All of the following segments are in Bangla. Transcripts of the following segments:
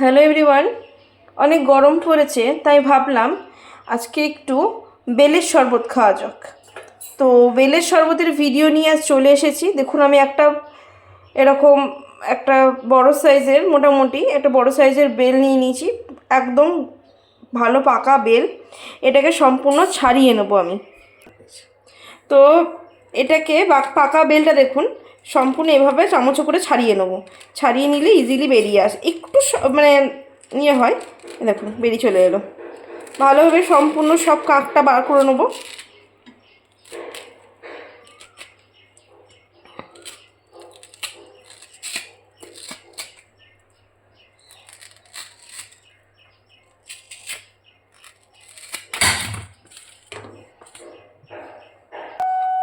হ্যালো এভরিওয়ান, অনেক গরম পড়েছে, তাই ভাবলাম আজকে একটু বেলের শরবত খাওয়া যাক। তো বেলের শরবতের ভিডিও নিয়ে আজ চলে এসেছি। দেখুন, আমি একটা এরকম একটা বড় সাইজের মোটামুটি একটা বড় সাইজের বেল নিয়ে নিয়েছি, একদম ভালো পাকা বেল। এটাকে সম্পূর্ণ ছাড়িয়ে নেব আমি। তো এটাকে পাকা বেলটা দেখুন সম্পূর্ণ এভাবে চামচ করে ছাড়িয়ে নেব। ছাড়িয়ে নিলে ইজিলি বেরিয়ে আসে, একটু মানে ইয়ে হয়। দেখুন, বেরিয়ে চলে এলো। ভালোভাবে সম্পূর্ণ সব কাকটা বার করে নেব।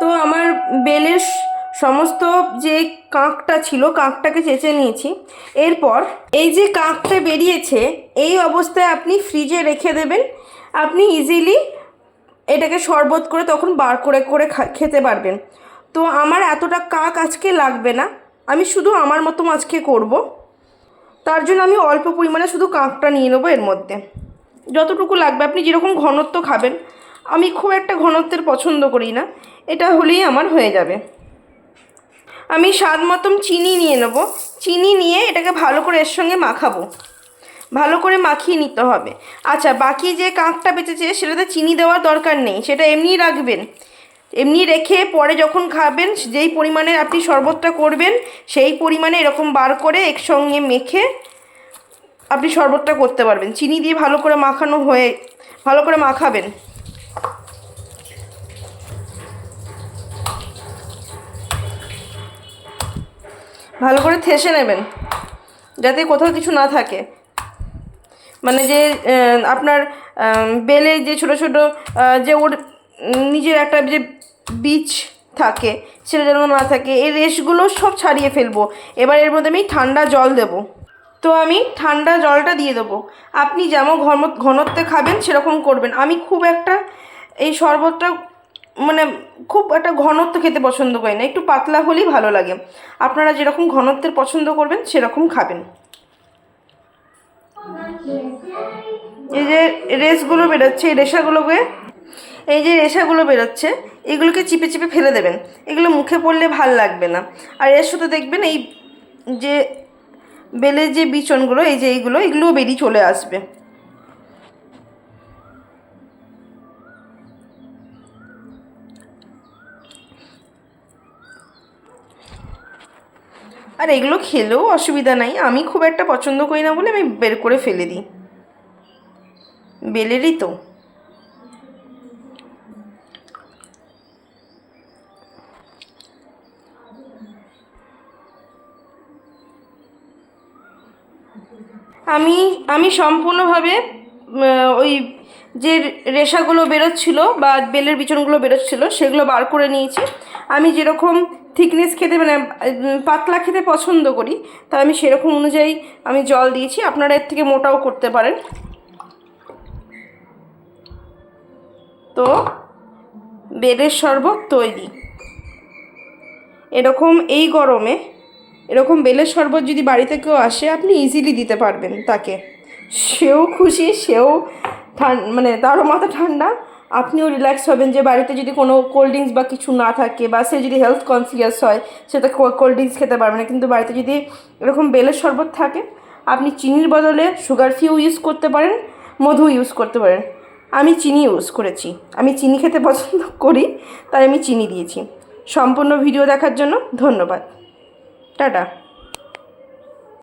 তো আমার বেলের সমস্ত যে কাঁকটা ছিল, কাঁকটাকে চেঁচে নিয়েছি। এরপর এই যে কাঁকটা বেরিয়েছে, এই অবস্থায় আপনি ফ্রিজে রেখে দেবেন। আপনি ইজিলি এটাকে শরবত করে তখন বার করে করে খেতে পারবেন। তো আমার এতটা কাক আজকে লাগবে না। আমি শুধু আমার মতো আজকে করব। তার জন্য আমি অল্প পরিমাণে শুধু কাঁকটা নিয়ে নেব এর মধ্যে। যতটুকু লাগবে, আপনি যেরকম ঘনত্ব খাবেন, আমি খুব একটা ঘনত্বের পছন্দ করি না। এটা হলেই আমার হয়ে যাবে। আমি স্বাদ মতন চিনি নিয়ে নেব। চিনি নিয়ে এটাকে ভালো করে এর সঙ্গে মাখাবো। ভালো করে মাখিয়ে নিতে হবে। আচ্ছা বাকি যে কাঁকটা বেঁচেছে, সেটাতে চিনি দেওয়ার দরকার নেই। সেটা এমনি রাখবেন। এমনি রেখে পরে যখন খাবেন, যেই পরিমাণে আপনি শরবতটা করবেন, সেই পরিমাণে এরকম বার করে একসঙ্গে মেখে আপনি শরবতটা করতে পারবেন। চিনি দিয়ে ভালো করে মাখানো হয়ে, ভালো করে মাখাবেন। ভালো করে থেসে নেবেন, যাতে কোথাও কিছু না থাকে। মানে যে আপনার বেলে যে ছোট ছোট যে ওর নিজের একটা যে বীজ থাকে, সেটা যেন না থাকে, এই রেশগুলো সব ছাড়িয়ে ফেলব। এবার এর মধ্যে আমি ঠান্ডা জল দেব। তো আমি ঠান্ডা জলটা দিয়ে দেবো। আপনি যেমন ঘন ঘনত্বে খাবেন, সেরকম করবেন। আমি খুব একটা এই শরবতটা মানে খুব একটা ঘনত্ব খেতে পছন্দ করি না। একটু পাতলা হলেই ভালো লাগে। আপনারা যেরকম ঘনত্বের পছন্দ করবেন, সেরকম খাবেন। এই যে রেসগুলো বেরোচ্ছে, এই রেশাগুলোকে এই যে রেশাগুলো বেরোচ্ছে, এগুলোকে চিপে চিপে ফেলে দেবেন। এগুলো মুখে পড়লে ভালো লাগবে না। আর এর সাথে দেখবেন এই যে বেলের যে বিচনগুলো, এই যে এইগুলো, এগুলোও বেরিয়ে চলে আসবে। আর এগুলো খেলেও অসুবিধা নাই। আমি খুব একটা পছন্দ করি না বলে আমি বের করে ফেলে দিই। বেলেরই তো। আমি আমি সম্পূর্ণভাবে ওই যে রেশাগুলো বেরোচ্ছিল বা বেলের বিচনগুলো বেরোচ্ছিল, সেগুলো বার করে নিয়েছি। আমি যেরকম থিকনেস খেতে মানে পাতলা খেতে পছন্দ করি। তাই আমি সেরকম অনুযায়ী আমি জল দিয়েছি। আপনারা এর থেকে মোটাও করতে পারেন। তো, বেলের শরবত তৈরি। এরকম এই গরমে, এরকম বেলের শরবত যদি বাড়িতে কেউ আসে, আপনি ইজিলি দিতে পারবেন তাকে। সেও খুশি, সেও ঠান মানে তারও মাথা ঠান্ডা। আপনিও রিল্যাক্স হবেন যে বাড়িতে যদি কোনো কোল্ড ড্রিঙ্কস বা কিছু না থাকে বা সে যদি হেলথ কনসিয়াস হয় সেটা কোল্ড ড্রিঙ্কস খেতে পারবে না। কিন্তু বাড়িতে যদি এরকম বেলের শরবত থাকে, আপনি চিনির বদলে সুগার ফিও ইউজ করতে পারেন, মধু ইউজ করতে পারেন। আমি চিনি ইউজ করেছি। আমি চিনি খেতে পছন্দ করি, তাই আমি চিনি দিয়েছি। সম্পূর্ণ ভিডিও দেখার জন্য ধন্যবাদ। টাটা।